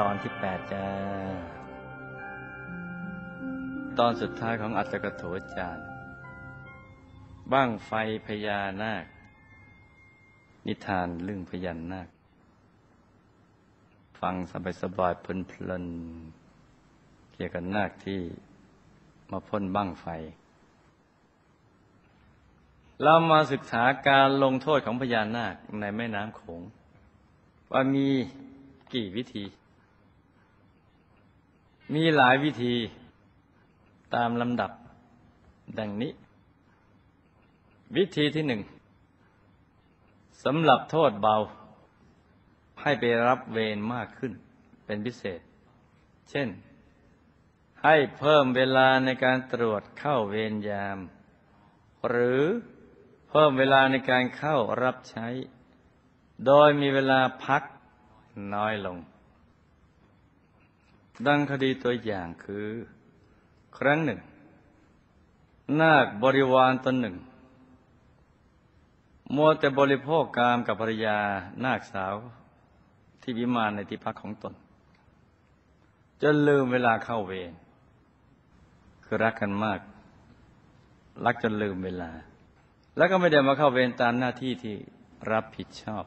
ตอนที่แปดจ้า ตอนสุดท้ายของอัตถกถจารย์บ้างไฟพญานาค นิทานเรื่องพญานาค ฟังสบายสบายเพลินๆเกี่ยวกับนาคที่มาพ่นบ้างไฟ เรามาศึกษาการลงโทษของพญานาคในแม่น้ำโขงว่ามีกี่วิธี มีหลายวิธีตามลำดับดังนี้ วิธีที่หนึ่งสำหรับโทษเบา ให้ไปรับเวรมากขึ้นเป็นพิเศษ เช่น ให้เพิ่มเวลาในการตรวจเข้าเวรยาม หรือเพิ่มเวลาในการเข้ารับใช้ โดยมีเวลาพักน้อยลง ดังคดีตัวอย่างคือ ครั้งหนึ่ง นาคบริวารตนหนึ่ง มัวแต่บริโภคกามกับภรรยานาคสาวที่วิมานในที่พักของตน จนลืมเวลาเข้าเวรคือรักกันมาก รักจนลืมเวลา แล้วก็ไม่ได้มาเข้าเวรตามหน้าที่ที่รับผิดชอบ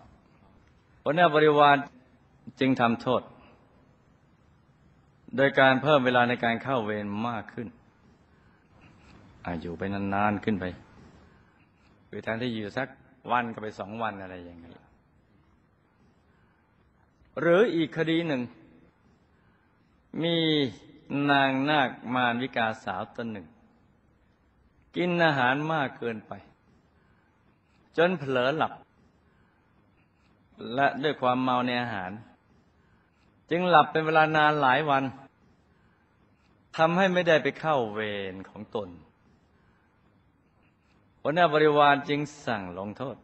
หัวหน้าบริวารจึงทำโทษ โดยการเพิ่มเวลาในการเข้าเวรมากขึ้นอาอยู่ไปนานๆขึ้นไปคือแทนที่อยู่สักวันก็ไปสองวันอะไรอย่างนี้หรืออีกคดีหนึ่ง มีนางนาคมารวิกาสาวตนหนึ่ง กินอาหารมากเกินไป จนเผลอหลับ และด้วยความเมาในอาหาร จึงหลับเป็นเวลานานหลายวัน ทำให้ไม่ได้ไปเข้าเวรของตนหัวหน้าบริวารจึงสั่งลงโทษ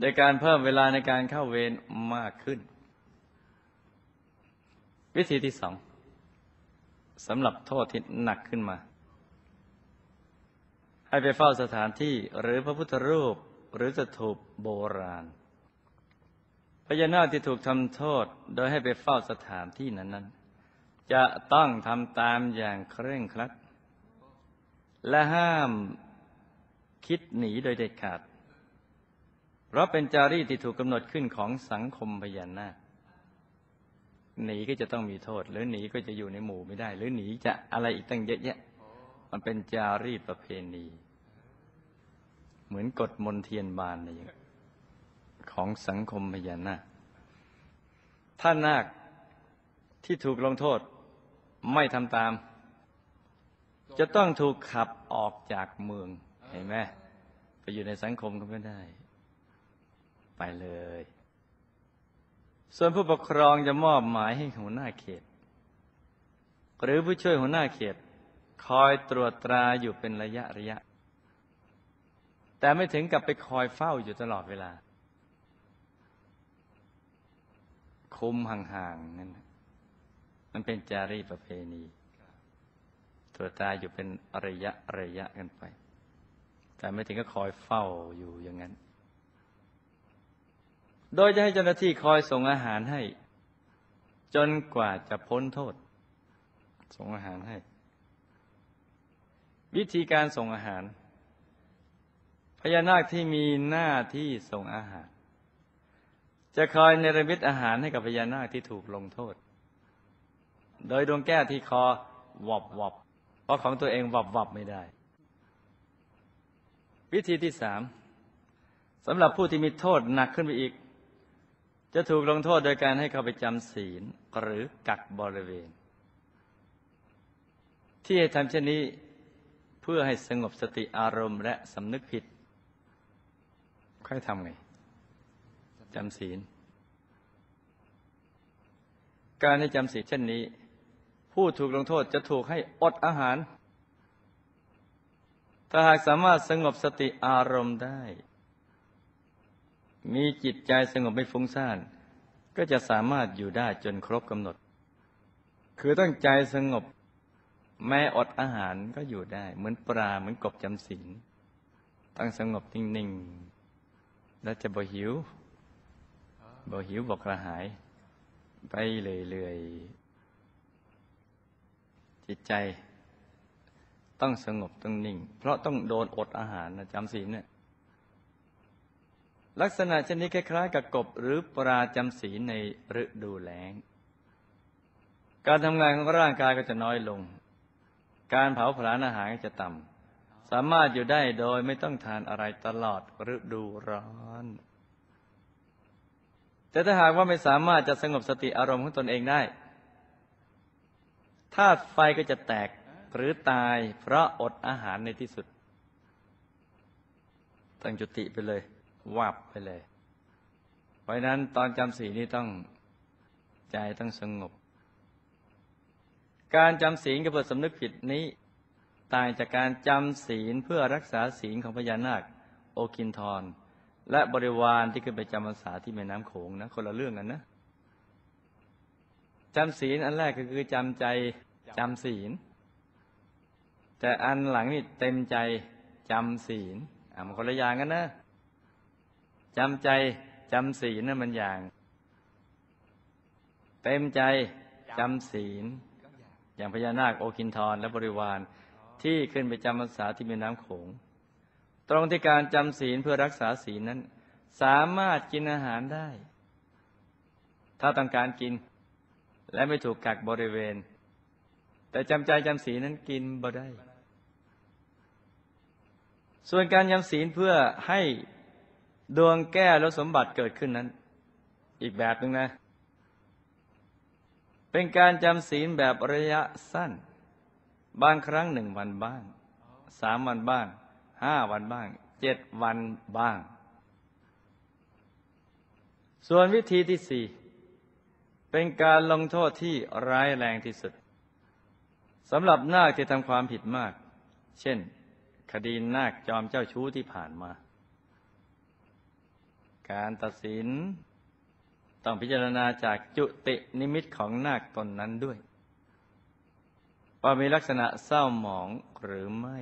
โดยการเพิ่มเวลาในการเข้าเวรมากขึ้น วิธีที่สองสำหรับโทษที่หนักขึ้นมา ให้ไปเฝ้าสถานที่หรือพระพุทธรูปหรือสถูปโบราณพญานาคที่ถูกทำโทษ โดยให้ไปเฝ้าสถานที่นั้นๆ จะต้องทำตามอย่างเคร่งครัด และห้ามคิดหนีโดยเด็ดขาด เพราะเป็นจารีตที่ถูกกำหนดขึ้นของสังคมพญานาคหนีก็จะต้องมีโทษ หรือหนีก็จะอยู่ในหมู่ไม่ได้ หรือหนีจะอะไรอีกตั้งเยอะแยะ มันเป็นจารีตประเพณี เหมือนกฎมนเทียนบานอะไรอย่างของสังคมพญานาคถ้านาคที่ถูกลงโทษ ไม่ทำตาม จะต้องถูกขับออกจากเมืองเห็นไหมไปอยู่ในสังคมก็ไม่ได้ ไปเลย ส่วนผู้ปกครองจะมอบหมายให้หัวหน้าเขต หรือผู้ช่วยหัวหน้าเขต คอยตรวจตราอยู่เป็นระยะระยะ แต่ไม่ถึงกับไปคอยเฝ้าอยู่ตลอดเวลา คุมห่างๆนั่น มันเป็นจารีประเพณีตรวตราอยู่เป็นระยะระยะกันไป แต่ไม่ถึงก็คอยเฝ้าอยู่อย่างนั้น โดยจะให้เจ้าหน้าที่คอยส่งอาหารให้ จนกว่าจะพ้นโทษ ส่งอาหารให้ วิธีการส่งอาหาร พญานาคที่มีหน้าที่ส่งอาหาร จะคอยเนรมิตอาหารให้กับพญานาคที่ถูกลงโทษ โดยดวงแก้วที่คอวบวบเพราะของตัวเองวบวบไม่ได้ วิธีที่สามสำหรับผู้ที่มีโทษหนักขึ้นไปอีก จะถูกลงโทษโดยการให้เขาไปจำศีลหรือกักบริเวณ ที่ให้ทำเช่นนี้เพื่อให้สงบสติอารมณ์และสำนึกผิด ค่อยทำไงจำศีล การให้จำศีลเช่นนี้ ผู้ถูกลงโทษจะถูกให้อดอาหาร ถ้าหากสามารถสงบสติอารมณ์ได้ มีจิตใจสงบไม่ฟุ้งซ่าน ก็จะสามารถอยู่ได้จนครบกำหนด คือตั้งใจสงบแม้อดอาหารก็อยู่ได้ เหมือนปลาเหมือนกบจำศีลตั้งสงบนิ่งๆ แล้วจะบ่หิวบ่หิวบอกกระหาย ไปเรื่อยๆ จิตใจ ต้องสงบต้องนิ่ง เพราะต้องโดนอดอาหารนะจำศีลเนี่ยลักษณะชนนี้คล้ายๆกับกบหรือปลาจำศีลในฤดูแล้ง การทำงานของร่างกายก็จะน้อยลง การเผาผลาญอาหารก็จะต่ำสามารถอยู่ได้โดยไม่ต้องทานอะไรตลอดฤดูร้อนแต่ถ้าหากว่าไม่สามารถจะสงบสติอารมณ์ของตนเองได้ ธาตุไฟก็จะแตกหรือตายเพราะอดอาหารในที่สุด ตั้งจุติไปเลย วับไปเลย เพราะนั้นตอนจำศีลนี่ต้องใจต้องสงบ การจำศีลกับเพื่อสำนึกผิดนี้ ต่างจากการจำศีลเพื่อรักษาศีลของพญานาค โอคินทรและบริวารที่ขึ้นไปจำพรรษาที่แม่น้ำโขงนะ คนละเรื่องกันนะ จำศีลอันแรกก็คือจำใจจำศีล แต่อันหลังนี่เต็มใจจำศีลอะมันคนละอย่างกันนะจำใจจำศีลนั่นมันอย่าง เต็มใจจำศีล อย่างพญานาคโอคินทรและบริวารที่ขึ้นไปจำพรรษาที่ม่น้ำโขง ตรงที่การจำศีลเพื่อรักษาศีลนั้น สามารถกินอาหารได้ ถ้าต้องการกิน และไม่ถูกกักบริเวณ แต่จำใจจำศีลนั้นกินบ่ได้ ส่วนการจำศีลเพื่อให้ดวงแก้แล้วสมบัติเกิดขึ้นนั้น อีกแบบหนึ่งนะ เป็นการจำศีลแบบระยะสั้น บางครั้งหนึ่งวันบ้างสามวันบ้างห้าวันบ้างเจ็ดวันบ้าง ส่วนวิธีที่สี่ เป็นการลงโทษที่ร้ายแรงที่สุดสำหรับนาคที่ทำความผิดมาก เช่น คดีนาคจอมเจ้าชู้ที่ผ่านมา การตัดสินต้องพิจารณาจากจุตินิมิตของนาคตนนั้นด้วย ว่ามีลักษณะเศร้าหมองหรือไม่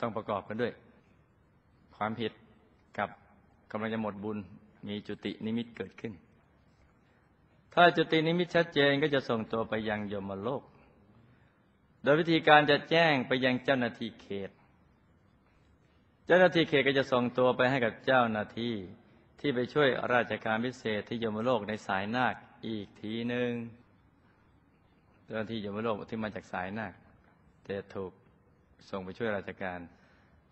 ต้องประกอบกันด้วย ความผิดกับกำลังจะหมดบุญมีจุตินิมิตเกิดขึ้น ถ้าจุตินิมิตชัดเจนก็จะส่งตัวไปยังยมโลก โดยวิธีการจะแจ้งไปยังเจ้าหน้าที่เขต เจ้าหน้าที่เขตก็จะส่งตัวไปให้กับเจ้าหน้าที่ที่ไปช่วยราชการพิเศษที่ยมโลกในสายนาคอีกทีหนึ่งเจ้าหน้าที่ยมโลกที่มาจากสายนาคจะถูกส่งไปช่วยราชการ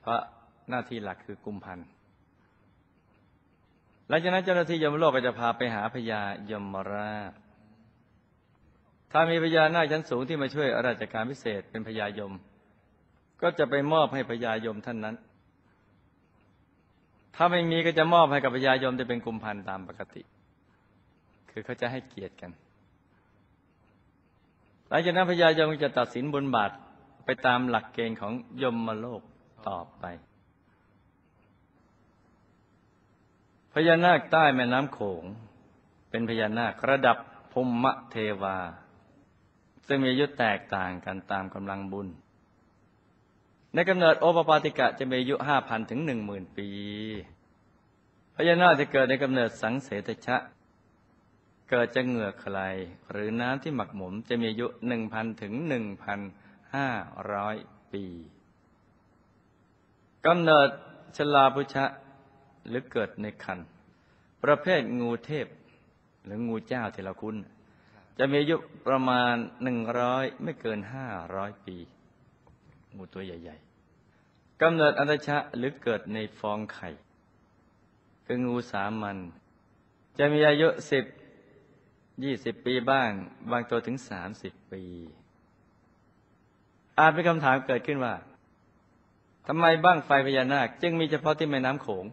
เพราะหน้าที่หลักคือกุมพันธ์ หลังจากนั้นเจ้าหน้าที่ยมโลกก็จะพาไปหาพญายมราช ถ้ามีพญานาคชั้นสูงที่มาช่วยราชการพิเศษเป็นพญายม ก็จะไปมอบให้พญายมท่านนั้น ถ้าไม่มีก็จะมอบให้กับพญายมจะเป็นกุมพันตามปกติ คือเขาจะให้เกียรติกัน หลังจากนั้นพญายมจะตัดสินบุญบาทไปตามหลักเกณฑ์ของยมมโลกต่อไป พญานาคใต้แม่น้ำโขง เป็นพญานาคระดับภูมิเทวา ซึ่งมีอายุแตกต่างกันตามกำลังบุญ ในกำเนิดโอปปาติกะจะมีอายุห้าพันถึงหนึ่งหมื่นปี พญานาคจะเกิดในกำเนิดสังเสตชะ เกิดจะเหงื่อใครหรือน้ำที่หมักหมมจะมีอายุหนึ่งพันถึงหนึ่งพันห้าร้อยปีกำเนิดชลาพุชะ หรือเกิดในคันประเภทงูเทพ หรืองูเจ้าที่เราคุ้น จะมีอายุประมาณหนึ่งร้อยไม่เกินห้าร้อยปี งูตัวใหญ่กำเนิดอันตชะหรือเกิดในฟองไข่คืองูสามัญจะมีอายุสิบยี่สิบปีบ้าง บางตัวถึงสามสิบปี อาจเป็นคำถามเกิดขึ้นว่าทำไมบ้างไฟพญานาค จึงมีเฉพาะที่แม่น้ำโขง